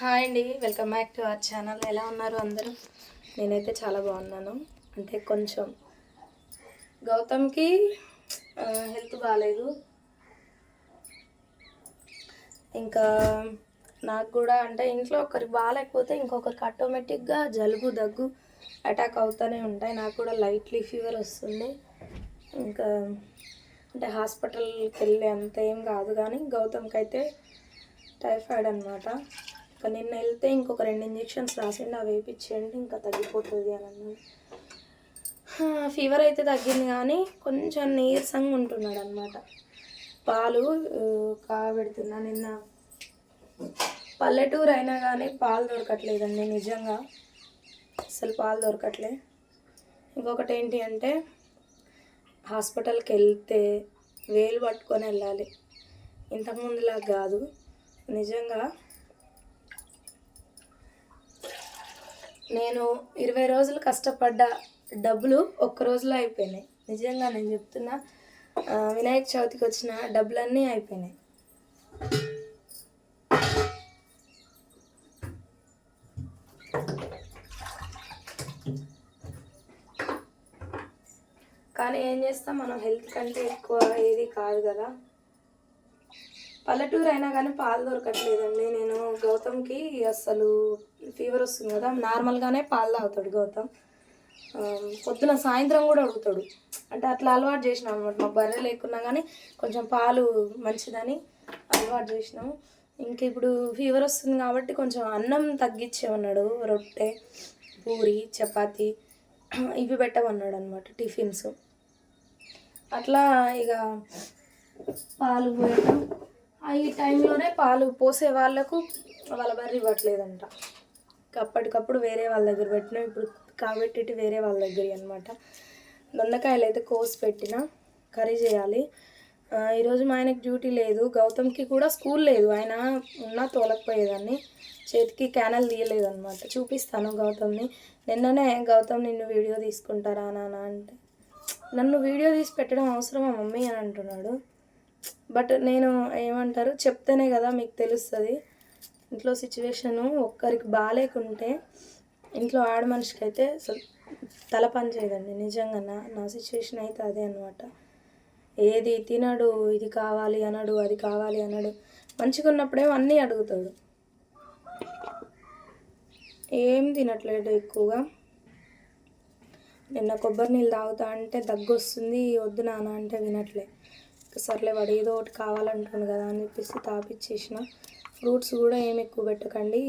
Hi అండి welcome back to our channel. ఎలా ఉన్నారు అందరూ? నేనైతే చాలా బాగున్నాను. అంటే కొంచెం గౌతమ్కి హెల్త్ బాగాలేదు ఇంకా నాకు కూడా అంటే ఇంట్లో ఒకరికి బాగాలేకపోతే ఇంకొకరికి ఆటోమేటిక్గా జలుబు దగ్గు అటాక్ అవుతూనే ఉంటాయి. నాకు కూడా లైట్లీ ఫీవర్ వస్తుంది. ఇంకా అంటే హాస్పిటల్కి వెళ్ళే అంత ఏం కాదు కానీ గౌతమ్కి అయితే టైఫాయిడ్ అనమాట ఇంకా నిన్న వెళ్తే ఇంకొక రెండు ఇంజెక్షన్స్ రాసిండి అవి వేయించేయండి ఇంకా తగ్గిపోతుంది అని అన్నాడు. ఫీవర్ అయితే తగ్గింది కానీ కొంచెం నీరసంగా ఉంటున్నాడు అనమాట పాలు కాబెడుతున్నా కాగబెడుతున్నా నిన్న పల్లెటూరు అయినా కానీ పాలు దొరకట్లేదండి నిజంగా. అసలు పాలు దొరకట్లే. ఇంకొకటి ఏంటి అంటే హాస్పిటల్కి వెళ్తే వేలు పట్టుకొని వెళ్ళాలి. ఇంతకుముందులా కాదు. నిజంగా నేను ఇరవై రోజులు కష్టపడ్డ డబ్బులు ఒక్క రోజులో అయిపోయినాయి. నిజంగా నేను చెప్తున్నా వినాయక చవితికి వచ్చిన డబ్బులన్నీ అయిపోయినాయి. కానీ ఏం చేస్తాం? మనం హెల్త్ కంటే ఎక్కువ ఏది కాదు కదా. పల్లెటూరు అయినా కానీ పాలు దొరకట్లేదండి. నేను గౌతమ్కి అసలు ఫీవర్ వస్తుంది కదా నార్మల్గానే పాలు తాగుతాడు గౌతమ్. పొద్దున సాయంత్రం కూడా అడుగుతాడు. అంటే అట్లా అలవాటు చేసినాం అనమాట. మా బర్రె లేకున్నా కానీ కొంచెం పాలు మంచిదని అలవాటు చేసినాము. ఇంక ఇప్పుడు ఫీవర్ వస్తుంది కాబట్టి కొంచెం అన్నం తగ్గించేమన్నాడు రొట్టె పూరి చపాతి ఇవి పెట్టమన్నాడు అనమాట టిఫిన్స్. అట్లా ఇక పాలు పోయటం ఈ టైంలోనే పాలు పోసే వాళ్ళకు వాళ్ళ బర్రె ఇవ్వట్లేదంట. అప్పటికప్పుడు వేరే వాళ్ళ దగ్గర పెట్టినా. ఇప్పుడు కాబెట్టి వేరే వాళ్ళ దగ్గర అనమాట దొండకాయలు అయితే కోసి పెట్టిన కర్రీ చేయాలి. ఈరోజు మా ఆయనకి డ్యూటీ లేదు. గౌతమ్కి కూడా స్కూల్ లేదు. ఆయన ఉన్నా తోలకపోయేదాన్ని. చేతికి క్యానల్ తీయలేదన్నమాట. చూపిస్తాను గౌతమ్ని. నిన్ననే గౌతమ్ నిన్ను వీడియో తీసుకుంటారా నాన్న అంటే నన్ను వీడియో తీసి పెట్టడం అవసరమా మమ్మీ? అని అంటున్నాడు. బట్ నేను ఏమంటారు చెప్తేనే కదా మీకు తెలుస్తుంది. ఇంట్లో సిచ్యువేషను ఒక్కరికి బాగాలేకుంటే ఇంట్లో ఆడ మనిషికి అయితే అసలు తల పని చేయదండి. నిజంగా నా నా సిచ్యువేషన్ అయితే అదే అనమాట ఏది తినడు ఇది కావాలి అనడు అది కావాలి అనడు. మంచిగా ఉన్నప్పుడేమో అన్నీ అడుగుతాడు. ఏం తినట్లేడు ఎక్కువగా. నిన్న కొబ్బరి నీళ్ళు తాగుతా అంటే దగ్గు వస్తుంది వద్దు నాన్న అంటే వినట్లే. సర్లే వాడు ఏదో ఒకటి కావాలంటుండు కదా అని చెప్పేసి తాపిచ్చేసిన. ఫ్రూట్స్ కూడా ఏమి ఎక్కువ పెట్టకండి.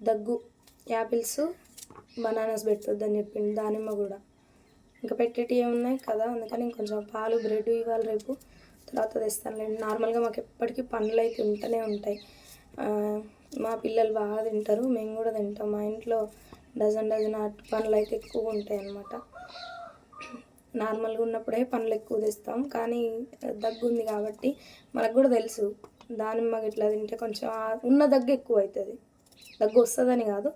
దగ్గు యాపిల్స్ బనానాస్ పెట్టొద్దని చెప్పింది దానిమ్మ కూడా. ఇంకా పెట్టేటి ఏమున్నాయి కదా అందుకని ఇంకొంచెం పాలు బ్రెడ్ ఇవ్వాలి రేపు. తర్వాత తెస్తానులేండి నార్మల్గా మాకు ఎప్పటికీ పనులు అయితే ఉంటూనే ఉంటాయి. మా పిల్లలు బాగా తింటారు. మేము కూడా తింటాం. మా ఇంట్లో డజన్ డజన్ అటు పనులు అయితే ఎక్కువ ఉంటాయి అన్నమాట నార్మల్గా ఉన్నప్పుడే పనులు ఎక్కువ తెస్తాం. కానీ దగ్గు ఉంది కాబట్టి మనకు కూడా తెలుసు. దానిమ్మ ఇట్లా తింటే కొంచెం ఉన్న దగ్గు ఎక్కువ అవుతుంది. దగ్గు వస్తుందని కాదు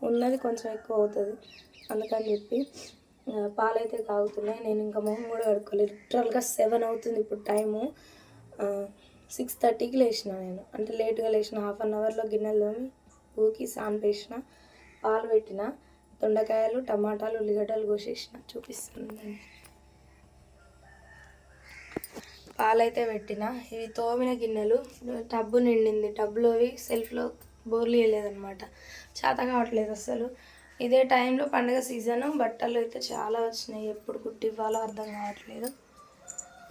ఉన్నది కొంచెం ఎక్కువ అవుతుంది. అందుకని చెప్పి పాలైతే తాగుతున్నాయి నేను ఇంకా మొహం కూడా కడుక్కోలేదు లిటరల్గా సెవెన్ అవుతుంది ఇప్పుడు టైము సిక్స్ థర్టీకి లేచిన నేను. అంటే లేట్గా లేచిన. హాఫ్ అన్ అవర్లో గిన్నెలు తోమి ఊకి సాన్ పేసిన పాలు పెట్టిన దొండకాయలు టమాటాలు ఉల్లిగడ్డలు కోసేసిన. చూపిస్తుంది నేను. పాలైతే పెట్టిన. ఇవి తోమిన గిన్నెలు. టబ్బు నిండింది. టబ్బులోవి సెల్ఫ్లో బోర్లు వేయలేదన్నమాట చేత కావట్లేదు అసలు ఇదే టైంలో పండగ సీజను. బట్టలు అయితే చాలా వచ్చినాయి. ఎప్పుడు కుట్టి ఇవ్వాలో అర్థం కావట్లేదు.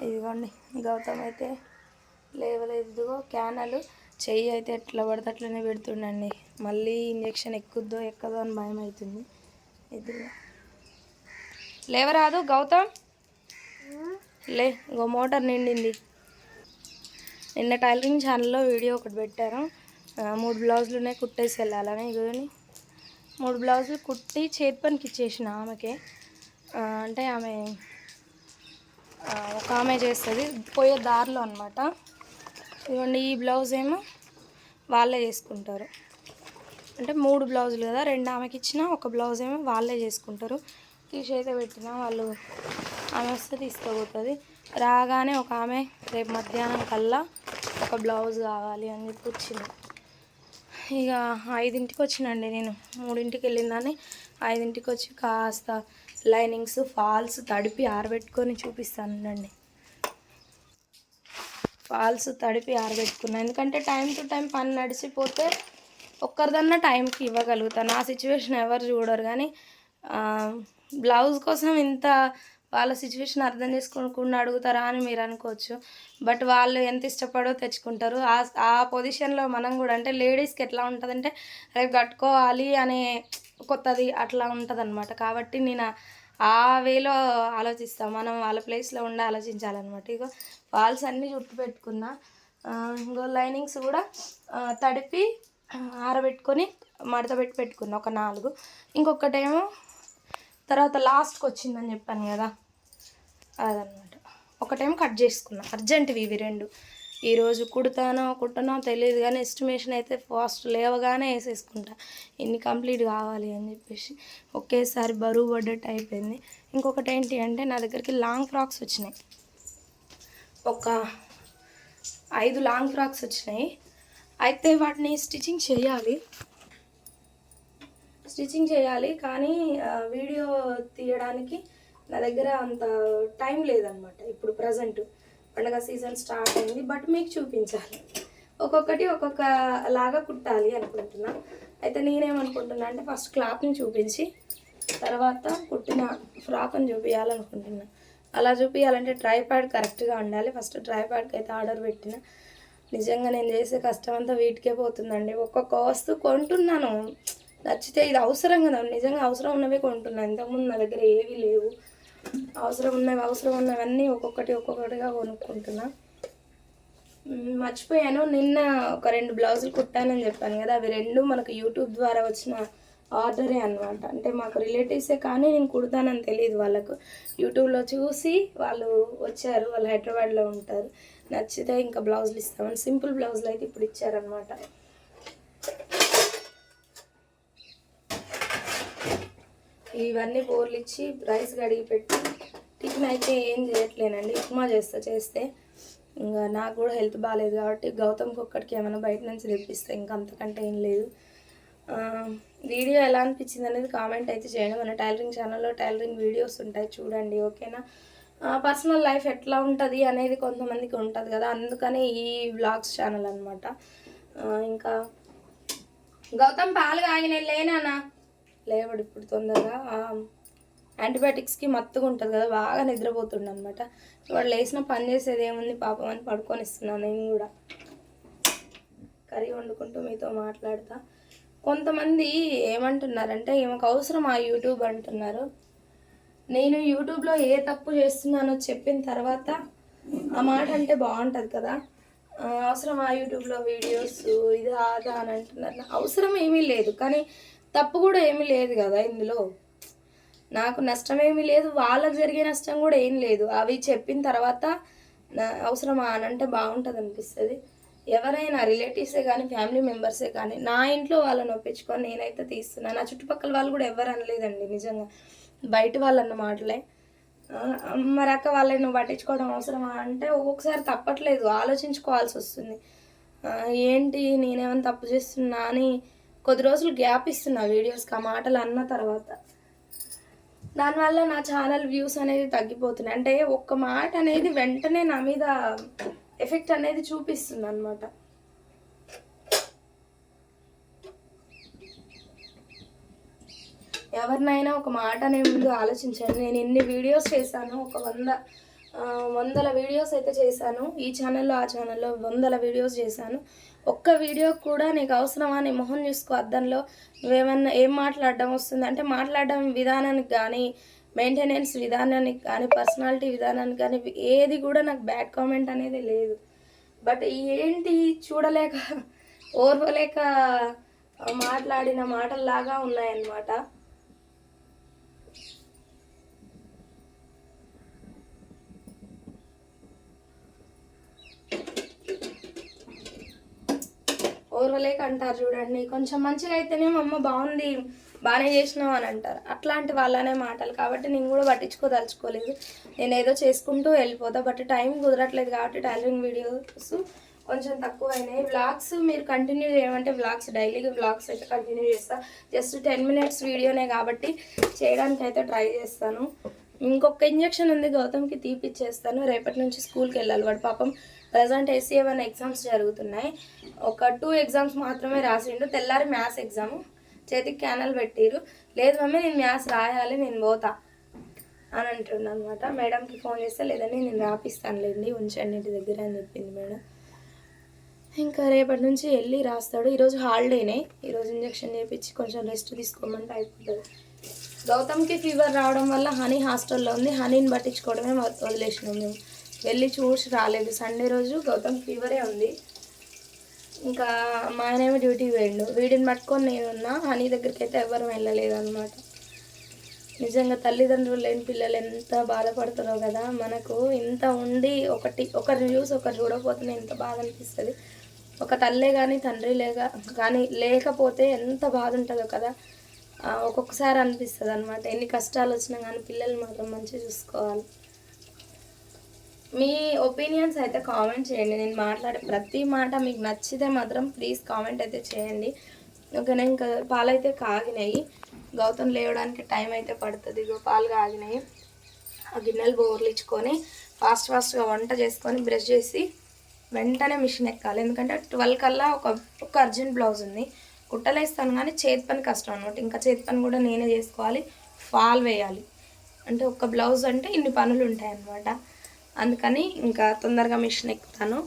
ఇదిగోండి. గౌతమ్ అయితే లేవలేదు. ఇదిగో క్యానలు. చెయ్యి అయితే ఎట్లా పడితే అట్లనే పెడుతుండండి. మళ్ళీ ఇంజక్షన్ ఎక్కుద్దో ఎక్కదో అని భయం అవుతుంది ఇదిగో. లేవరాదు గౌతమ్? లే ఇంకో మోటార్ నిండింది. నిన్న టైలరింగ్ ఛానల్లో వీడియో ఒకటి పెట్టారు మూడు బ్లౌజులునే కుట్టేసి వెళ్ళాలని. ఇదిగోని మూడు బ్లౌజులు కుట్టి చేతి పనికి ఇచ్చేసిన ఆమెకే. అంటే ఆమె ఒక ఆమె చేస్తుంది. పోయే దారిలో అనమాట ఇవ్వండి ఈ బ్లౌజ్ ఏమో వాళ్ళే చేసుకుంటారు. అంటే మూడు బ్లౌజులు కదా రెండు ఆమెకి ఇచ్చిన ఒక బ్లౌజ్ ఏమో వాళ్ళే చేసుకుంటారు. తీసి అయితే పెట్టిన వాళ్ళు ఆమె వస్తే తీసుకుపోతుంది. రాగానే ఒక ఆమె రేపు మధ్యాహ్నం కల్లా ఒక బ్లౌజ్ కావాలి అని చెప్పి వచ్చింది. ఇక ఐదింటికి వచ్చినండి నేను. మూడింటికి వెళ్ళిందని ఐదింటికి వచ్చి కాస్త లైనింగ్స్ ఫాల్స్ తడిపి ఆరబెట్టుకొని చూపిస్తానండి. ఫాల్స్ తడిపి ఆరబెట్టుకున్నాను ఎందుకంటే టైం టు టైం పని నడిచిపోతే ఒక్కరిదన్నా టైంకి ఇవ్వగలుగుతాను. ఆ సిచ్యువేషన్ ఎవరు చూడరు కానీ బ్లౌజ్ కోసం ఇంత వాళ్ళ సిచ్యువేషన్ అర్థం చేసుకోకుండా అడుగుతారా అని మీరు అనుకోవచ్చు. బట్ వాళ్ళు ఎంత ఇష్టపడో తెచ్చుకుంటారు. ఆ ఆ పొజిషన్లో మనం కూడా అంటే లేడీస్కి ఎట్లా ఉంటుందంటే రేపు కట్టుకోవాలి అనే కొత్తది అట్లా ఉంటుంది అనమాట కాబట్టి నేను ఆ వేలో ఆలోచిస్తాం. మనం వాళ్ళ ప్లేస్లో ఉండి ఆలోచించాలన్నమాట. ఇగో ఫాల్స్ అన్నీ చుట్టు పెట్టుకున్నా ఇంకో లైనింగ్స్ కూడా తడిపి ఆరబెట్టుకొని మడత పెట్టి పెట్టుకున్నా ఒక నాలుగు. ఇంకొకటేమో తర్వాత లాస్ట్కి వచ్చిందని చెప్పాను కదా. అదనమాట ఒకటేమో కట్ చేసుకున్నా. అర్జెంటువి ఇవి రెండు. ఈరోజు కుడతానో కుట్టనో తెలియదు కానీ ఎస్టిమేషన్ అయితే ఫాస్ట్ లేవగానే వేసేసుకుంటా. ఇన్ని కంప్లీట్ కావాలి అని చెప్పేసి ఒకేసారి బరువు పడ్డట్టు అయిపోయింది. ఇంకొకటి ఏంటి అంటే నా దగ్గరికి లాంగ్ ఫ్రాక్స్ వచ్చినాయి. ఒక ఐదు లాంగ్ ఫ్రాక్స్ వచ్చినాయి. అయితే వాటిని స్టిచ్చింగ్ చేయాలి. స్టిచ్చింగ్ చేయాలి కానీ వీడియో తీయడానికి నా దగ్గర అంత టైం లేదనమాట ఇప్పుడు ప్రజెంట్. పండగ సీజన్ స్టార్ట్ అయింది బట్ మీకు చూపించాలి. ఒక్కొక్కటి ఒక్కొక్క లాగా కుట్టాలి అనుకుంటున్నా. అయితే నేనేమనుకుంటున్నా అంటే ఫస్ట్ క్లాత్ని చూపించి తర్వాత కుట్టిన ఫ్రాక్ని చూపించాలనుకుంటున్నా అలా చూపించాలంటే ట్రై ప్యాడ్ కరెక్ట్గా ఉండాలి. ఫస్ట్ ట్రై ప్యాడ్కి అయితే ఆర్డర్ పెట్టిన. నిజంగా నేను చేసే కష్టం అంతా వీటికే పోతుందండి. ఒక్కొక్క వస్తువు కొంటున్నాను. నచ్చితే ఇది అవసరం కదా నిజంగా అవసరం ఉన్నవే కొంటున్నాను ఇంతకుముందు నా దగ్గర ఏవి లేవు. అవసరం ఉన్నవి అవసరం ఉన్నవన్నీ ఒక్కొక్కటి ఒక్కొక్కటిగా కొనుక్కుంటున్నా. మర్చిపోయాను. నిన్న ఒక రెండు బ్లౌజులు కుట్టానని చెప్పాను కదా అవి రెండు మనకు యూట్యూబ్ ద్వారా వచ్చిన ఆర్డరే అన్నమాట. అంటే మాకు రిలేటివ్సే కానీ నేను కుడతానని తెలియదు వాళ్ళకు. యూట్యూబ్లో చూసి వాళ్ళు వచ్చారు వాళ్ళు హైదరాబాద్లో ఉంటారు. నచ్చితే ఇంకా బ్లౌజులు ఇస్తామని సింపుల్ బ్లౌజులు అయితే ఇప్పుడు ఇచ్చారనమాట ఇవన్నీ బోర్లిచ్చి రైస్ కడిగి పెట్టి టిఫిన్ అయితే ఏం చేయట్లేనండి ఉప్మా చేస్తా చేస్తే. ఇంకా నాకు కూడా హెల్త్ బాగాలేదు కాబట్టి గౌతమ్కి ఒక్కడికి ఏమైనా బయట నుంచి తెప్పిస్తే ఇంకా అంతకంటే ఏం లేదు. వీడియో ఎలా అనిపించింది అనేది కామెంట్ అయితే చేయండి. మన టైలరింగ్ ఛానల్లో టైలరింగ్ వీడియోస్ ఉంటాయి చూడండి ఓకేనా? పర్సనల్ లైఫ్ ఎట్లా ఉంటుంది అనేది కొంతమందికి ఉంటుంది కదా అందుకనే ఈ వ్లాగ్స్ ఛానల్ అనమాట ఇంకా గౌతమ్ పాలు కాగిన లేనా లేవడు ఇప్పుడు తొందరగా. యాంటీబయాటిక్స్కి మత్తుగా ఉంటుంది కదా బాగా నిద్రపోతుండే అనమాట వాడు లేచిన పని చేసేది ఏముంది పాపం అని పడుకొని ఇస్తున్నాను నేను కూడా. కర్రీ వండుకుంటూ మీతో మాట్లాడతా. కొంతమంది ఏమంటున్నారంటే ఈమెకు అవసరం ఆ యూట్యూబ్ అంటున్నారు. నేను యూట్యూబ్లో ఏ తప్పు చేస్తున్నానో చెప్పిన తర్వాత ఆ మాట అంటే బాగుంటుంది కదా. అవసరం ఆ యూట్యూబ్లో వీడియోస్ ఇది అదా అని అంటున్నారు. అవసరం ఏమీ లేదు. కానీ తప్పు కూడా ఏమీ లేదు కదా ఇందులో. నాకు నష్టం ఏమీ లేదు వాళ్ళకి జరిగే నష్టం కూడా ఏం లేదు. అవి చెప్పిన తర్వాత నా- అవసరమా అని అంటే బాగుంటుంది అనిపిస్తుంది. ఎవరైనా రిలేటివ్సే కానీ ఫ్యామిలీ మెంబర్సే కానీ నా ఇంట్లో వాళ్ళని ఒప్పించుకొని నేనైతే తీస్తున్నాను నా చుట్టుపక్కల వాళ్ళు కూడా ఎవరు అనలేదండి నిజంగా. బయట వాళ్ళు అన్న మాటలే మరి అక్క వాళ్ళని నువ్వు పట్టించుకోవడం అవసరమా అంటే ఒక్కొక్కసారి తప్పట్లేదు ఆలోచించుకోవాల్సి వస్తుంది. ఏంటి నేనేమైనా తప్పు చేస్తున్నా అని కొద్ది రోజులు గ్యాప్ ఇస్తున్నా వీడియోస్కి ఆ మాటలు అన్న తర్వాత. దానివల్ల నా ఛానల్ వ్యూస్ అనేది తగ్గిపోతున్నాయి. అంటే ఒక్క మాట అనేది వెంటనే నా మీద ఎఫెక్ట్ అనేది చూపిస్తుంది అనమాట ఎవరినైనా ఒక మాట అనే ముందు ఆలోచించండి. నేను ఎన్ని వీడియోస్ చేశాను? ఒక వంద వందల వీడియోస్ అయితే చేశాను. ఈ ఛానల్లో ఆ ఛానల్లో వందల వీడియోస్ చేశాను. ఒక్క వీడియో కూడా నీకు అవసరమా? నీ మొహం చూసుకో అద్దంలో. నువ్వేమన్నా ఏం మాట్లాడడం వస్తుంది? అంటే మాట్లాడడం విధానానికి కానీ మెయింటెనెన్స్ విధానానికి కానీ పర్సనాలిటీ విధానానికి కానీ ఏది కూడా నాకు బ్యాడ్ కామెంట్ అనేది లేదు. బట్ ఏంటి చూడలేక ఓర్వలేక మాట్లాడిన మాటల్లాగా ఉన్నాయన్నమాట. ఓర్వలేక అంటారు చూడండి. కొంచెం మంచిగా అయితేనే అమ్మ బాగుంది బాగానే చేసినావు అని అంటారు. అట్లాంటి వాళ్ళనే మాటలు. కాబట్టి నేను కూడా పట్టించుకోదలుచుకోలేదు. నేను ఏదో చేసుకుంటూ వెళ్ళిపోతా. బట్ టైం కుదరట్లేదు కాబట్టి టైలరింగ్ వీడియోస్ కొంచెం తక్కువ అయినాయి వ్లాగ్స్ మీరు కంటిన్యూ చేయమంటే వ్లాగ్స్ డైలీగా వ్లాగ్స్ అయితే కంటిన్యూ చేస్తా. జస్ట్ టెన్ మినిట్స్ వీడియోనే కాబట్టి చేయడానికి అయితే ట్రై చేస్తాను. ఇంకొక ఇంజక్షన్ ఉంది గౌతమ్కి తీపిచ్చేస్తాను. రేపటి నుంచి స్కూల్కి వెళ్ళాలి వాడు. పాపం ప్రజెంట్ ఎస్సీఏవన్ ఎగ్జామ్స్ జరుగుతున్నాయి. ఒక టూ ఎగ్జామ్స్ మాత్రమే రాసిండు. తెల్లారి మ్యాథ్స్ ఎగ్జామ్. చేతికి క్యానల్ పెట్టిరు. లేదు మమ్మీ నేను మ్యాథ్స్ రాయాలి నేను పోతా అని అంటుండ అనమాట మేడంకి ఫోన్ చేస్తే లేదండి నేను రాపిస్తానులేండి ఉంచండి ఇంటి దగ్గర అని చెప్పింది మేడం. ఇంకా రేపటి నుంచి వెళ్ళి రాస్తాడు. ఈరోజు హాలిడేనే. ఈరోజు ఇంజెక్షన్ చేయించి కొంచెం రెస్ట్ తీసుకోమంటే అయిపోతుంది. గౌతమ్కి ఫీవర్ రావడం వల్ల హనీ హాస్టల్లో ఉంది. హనీని పట్టించుకోవడమే వదిలేసినాం మేము. వెళ్ళి చూసి రాలేదు. సండే రోజు గౌతమ్ ఫీవరే ఉంది. ఇంకా మా ఆయనేమో డ్యూటీకి పోయిండు. వీడిని పట్టుకొని నేనున్నా హనీ దగ్గరికి అయితే ఎవరు వెళ్ళలేదు అనమాట నిజంగా తల్లిదండ్రులు లేని పిల్లలు ఎంత బాధపడతారో కదా. మనకు ఇంత ఉండి ఒకటి ఒకరిని చూసి ఒకరు చూడకపోతేనే ఎంత బాధ అనిపిస్తుంది. ఒక తల్లే కానీ తండ్రి లేక కానీ లేకపోతే ఎంత బాధ ఉంటుందో కదా. ఒక్కొక్కసారి అనిపిస్తుంది అనమాట ఎన్ని కష్టాలు వచ్చినా కానీ పిల్లల్ని మాత్రం మంచిగా చూసుకోవాలి. మీ ఒపీనియన్స్ అయితే కామెంట్ చేయండి. నేను మాట్లాడే ప్రతి మాట మీకు నచ్చితే మాత్రం ప్లీజ్ కామెంట్ అయితే చేయండి. ఓకేనా? ఇంకా పాలు అయితే కాగినాయి. గౌతమ్ లేవడానికి టైం అయితే పడుతుంది. ఇగో పాలు కాగినాయి. ఆ గిన్నెలు బోర్లిచ్చుకొని ఫాస్ట్ ఫాస్ట్గా వంట చేసుకొని బ్రష్ చేసి వెంటనే మిషన్ ఎక్కాలి. ఎందుకంటే ట్వెల్వ్ కల్లా ఒక ఒక అర్జెంట్ బ్లౌజ్ ఉంది. కుట్టలేస్తాను కానీ చేతి పని కష్టం అనమాట ఇంకా చేతి పని కూడా నేనే చేసుకోవాలి. ఫాల్ వేయాలి. అంటే ఒక బ్లౌజ్ అంటే ఇన్ని పనులు ఉంటాయి అన్నమాట అందుకని ఇంకా తొందరగా మిషన్ ఎక్కుతాను.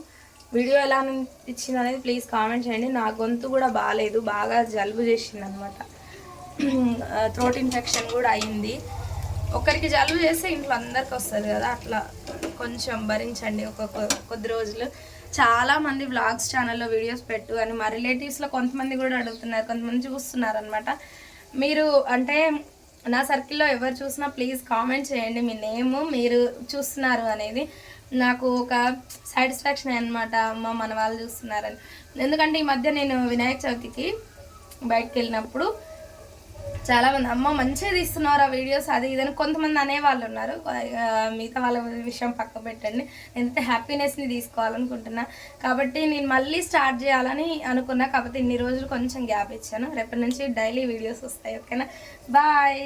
వీడియో ఎలా అనిపించింది అనేది ప్లీజ్ కామెంట్ చేయండి. నా గొంతు కూడా బాగాలేదు బాగా జలుబు చేసింది అనమాట థ్రోట్ ఇన్ఫెక్షన్ కూడా అయింది. ఒకరికి జలుబు చేస్తే ఇంట్లో అందరికి వస్తుంది కదా అట్లా కొంచెం భరించండి ఒక కొద్ది రోజులు. చాలామంది వ్లాగ్స్ ఛానల్లో వీడియోస్ పెట్టు అని మా రిలేటివ్స్లో కొంతమంది కూడా అడుగుతున్నారు కొంతమంది చూస్తున్నారు అనమాట మీరు అంటే నా సర్కిల్లో ఎవరు చూసినా ప్లీజ్ కామెంట్ చేయండి. మీ నేమ్ మీరు చూస్తున్నారు అనేది నాకు ఒక సాటిస్ఫాక్షన్ అనమాట అమ్మ మన వాళ్ళు చూస్తున్నారని. ఎందుకంటే ఈ మధ్య నేను వినాయక చవితికి బయటకు వెళ్ళినప్పుడు చాలా మంది అమ్మ మంచిగా తీస్తున్నారు ఆ వీడియోస్. అది ఇదని కొంతమంది అనేవాళ్ళు ఉన్నారు. మిగతా వాళ్ళ విషయం పక్క పెట్టండి. ఎందుకంటే హ్యాపీనెస్ని తీసుకోవాలనుకుంటున్నా. కాబట్టి నేను మళ్ళీ స్టార్ట్ చేయాలని అనుకున్నా. కాకపోతే ఇన్ని రోజులు కొంచెం గ్యాప్ ఇచ్చాను. రేపటి నుంచి డైలీ వీడియోస్ వస్తాయి ఓకేనా? బాయ్.